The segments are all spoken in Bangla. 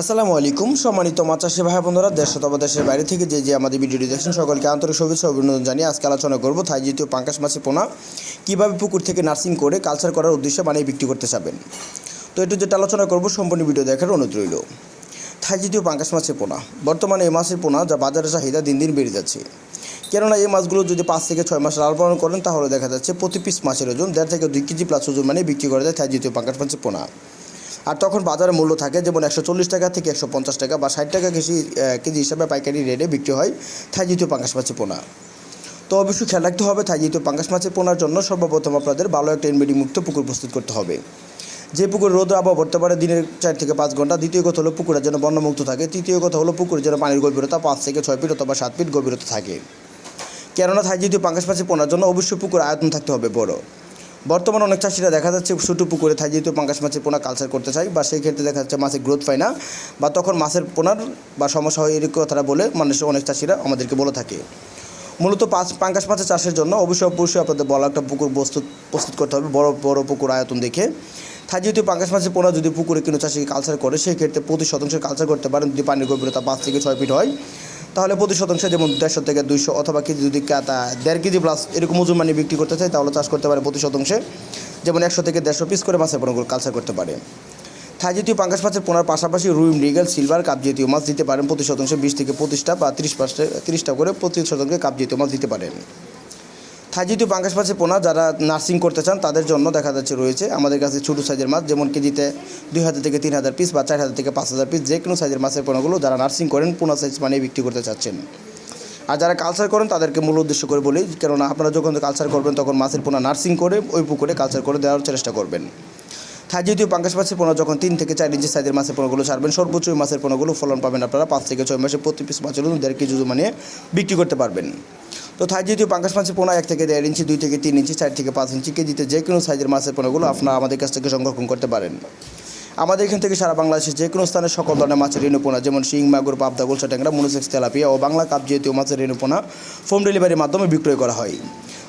আসসালামু আলাইকুম। সম্মানিত মাছ চাষি ভাই বন্ধুরা দেশ অথবা দেশের বাইরে থেকে যে যে আমাদের ভিডিওটি দেখছেন, সকলকে আন্তরিক শুভেচ্ছা অভিনন্দন জানিয়ে আজকে আলোচনা করব থাই জাতীয় পাঙ্কাশ মাছের পোনা। কীভাবে পুকুর থেকে নার্সিং করে কালচার করার উদ্দেশ্যে বানিয়ে বিক্রি করতে চাবেন? তো একটু যেটা আলোচনা করব, সম্পূর্ণ ভিডিও দেখার অনুরোধ রইল। থাই জাতীয় পাঙ্কাশ মাছের পোনা। বর্তমানে এই মাছের পোনা যা বাজারে চাহিদা দিন দিন বেড়ে যাচ্ছে। কেননা এই মাছগুলো যদি পাঁচ থেকে ছয় মাস লাল পালন করেন, তাহলে দেখা যাচ্ছে প্রতি পিস মাছের ওজন দেড় থেকে দুই কেজি প্লাস ওজন মানে বিক্রি করা যায় থাই জাতীয় পাঙ্কাশ মাছের পোনা। আর তখন বাজারে মূল্য থাকে, যেমন একশো চল্লিশ টাকা থেকে একশো পঞ্চাশ টাকা বা ষাট টাকা কেজি কেজি হিসাবে পাইকারি রেটে বিক্রি হয় থাই জাতীয় পাঙ্গাস মাছের পোনা। তো অবশ্যই খেয়াল রাখতে হবে, থাই জাতীয় পাঙ্গাস মাছের পোনার জন্য সর্বপ্রথম আপনাদের ভালো একটা এনবিডি মুক্ত পুকুর প্রস্তুত করতে হবে। যে পুকুর রোদ আবহাওয়া পড়তে পারে দিনের চার থেকে পাঁচ ঘণ্টা, দ্বিতীয় কথা হলো পুকুরের যেন বন্যমুক্ত থাকে, তৃতীয় কথা হলো পুকুরের যেন পানির গভীরতা পাঁচ থেকে ছয় ফিট অথবা সাত ফিট গভীরতা থাকে। কেননা থাই জাতীয় পাঙ্গাস মাছের পোনার জন্য অবশ্যই পুকুর আয়তন থাকতে হবে বড়। বর্তমানে অনেক চাষিরা দেখা যাচ্ছে ছোটো পুকুরে থাই যেহেতু পাঙ্কাশ মাছের পোনা কালচার করতে চায় বা সেই ক্ষেত্রে দেখা যাচ্ছে মাছের গ্রোথ পায় না বা তখন মাছের পোনার বা সমস্যা হয় এরকম কথাটা বলে মানুষ অনেক চাষিরা আমাদেরকে বলে থাকে। মূলত পাঁচ পাঙ্কাশ মাছের চাষের জন্য অবশ্যই অবশ্যই আপনাদের বড় একটা পুকুর প্রস্তুত প্রস্তুত করতে হবে, বড় বড় পুকুর আয়তন দেখে। তাই যেহেতু পাঙ্কাশ মাছের পোনা যদি পুকুরে কোনো চাষি কালচার করে, সেই ক্ষেত্রে প্রতি শতাংশ কালচার করতে পারেন যদি পানির গভীরতা পাঁচ থেকে ছয় ফিট হয়। তাহলে প্রতি শতাংশে যেমন দেড়শো থেকে দুইশো অথবা কেজি যদি কাতা দেড় কেজি প্লাস এরকম ওজন মানে বিক্রি করতে চাই তাহলে চাষ করতে পারে প্রতি শতাংশে যেমন একশো থেকে দেড়শো পিস করে মাছের পনেরো কালচার করতে পারে। থাই জাতীয় পাঙ্গাস মাছের পোনার পাশাপাশি রুই মৃগেল সিলভার, কাপ জাতীয় মাছ দিতে পারেন। প্রতি শতাংশে বিশ থেকে পঁচিশটা বা তিরিশ পাঁচটা, তিরিশটা করে প্রতি শতাংশে কাপ জাতীয় মাছ দিতে পারেন। থাই পাঙ্কাশ মাছের পোনা, যারা নার্সিং করতে চান, তাদের জন্য দেখা যাচ্ছে রয়েছে। আমাদের কাছে ছোটো সাইজের মাছ, যেমন কেজিতে দুই হাজার থেকে তিন হাজার পিস বা চার হাজার থেকে পাঁচ হাজার পিস যে কোনো সাইজের মাছের পোনাগুলো যারা নার্সিং করেন, পোনা সাইজ মানে বিক্রি করতে চাচ্ছেন। আর যারা কালচার করেন, তাদেরকে মূল উদ্দেশ্য করে বলি, কেননা আপনারা যখন কালচার করবেন, তখন মাছের পোনা নার্সিং করে ওই পুকুরে কালচার করে দেওয়ার চেষ্টা করবেন। থাই জাতীয় পাঙ্গাস মাছের পোনা যখন তিন থেকে চার ইঞ্চি সাইজের মাছের পোনাগুলো ছাড়বেন, সর্বোচ্চ মাছের পোনাগুলো ফলন পাবেন আপনারা পাঁচ থেকে ছয় মাসে প্রতি পিস মাছের দেড় কেজি মানে বিক্রি করতে পারবেন। তো থাই জাতীয় পাঙ্গাস মাছের পোনা এক থেকে দেড় ইঞ্চি, দুই থেকে তিন ইঞ্চি, চার থেকে পাঁচ ইঞ্চি কেজিতে যে কোনো সাইজের মাছের পোনাগুলো আপনারা আমাদের কাছ থেকে সংরক্ষণ করতে পারেন। আমাদের এখান থেকে সারা বাংলাদেশের যে কোনো স্থানে সকল ধরনের মাছের রেণুপোনা যেমন শিং, মাগুর, পাবদা, গোলসা ট্যাংরা, মনোসেক্স, তেলাপিয়া ও বাংলা কাপ জাতীয় মাছের রেণুপোনা হোম ডেলিভারির মাধ্যমে বিক্রয় করা হয়।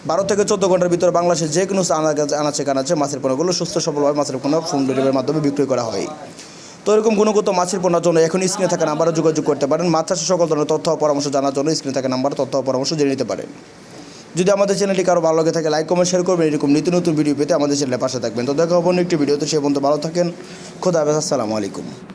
বারো থেকে চোদ্দ ঘণ্টার ভিতরে বাংলাদেশে যে কোনো আনা- আনাচে কানাচে মাছের পণ্যগুলো সুস্থ, সবলভাবে মাছের পণ্য হোম ডেলিভারির মাধ্যমে বিক্রয় করা হয়। তো এরকম গুণগত মাছের পণ্যের জন্য এখন স্ক্রিনে থাকা নাম্বারে যোগাযোগ করতে পারেন। মাছ চাষের সকল ধরনের তথ্য ও পরামর্শ জানার জন্য স্ক্রিনে থাকা নাম্বার তথ্য পরামর্শ জেনে নিতে পারেন। যদি আমাদের চ্যানেলটি কারও ভালো লাগে থাকে, লাইক, কমেন্ট, শেয়ার করবেন। এরকম নিত্য নতুন ভিডিও পেতে আমাদের চ্যানেলের পাশে থাকবেন। তো দেখা হব অন্য একটি ভিডিওতে। সে পর্যন্ত ভালো থাকেন। খোদা হাফেজ। আসসালামু আলাইকুম।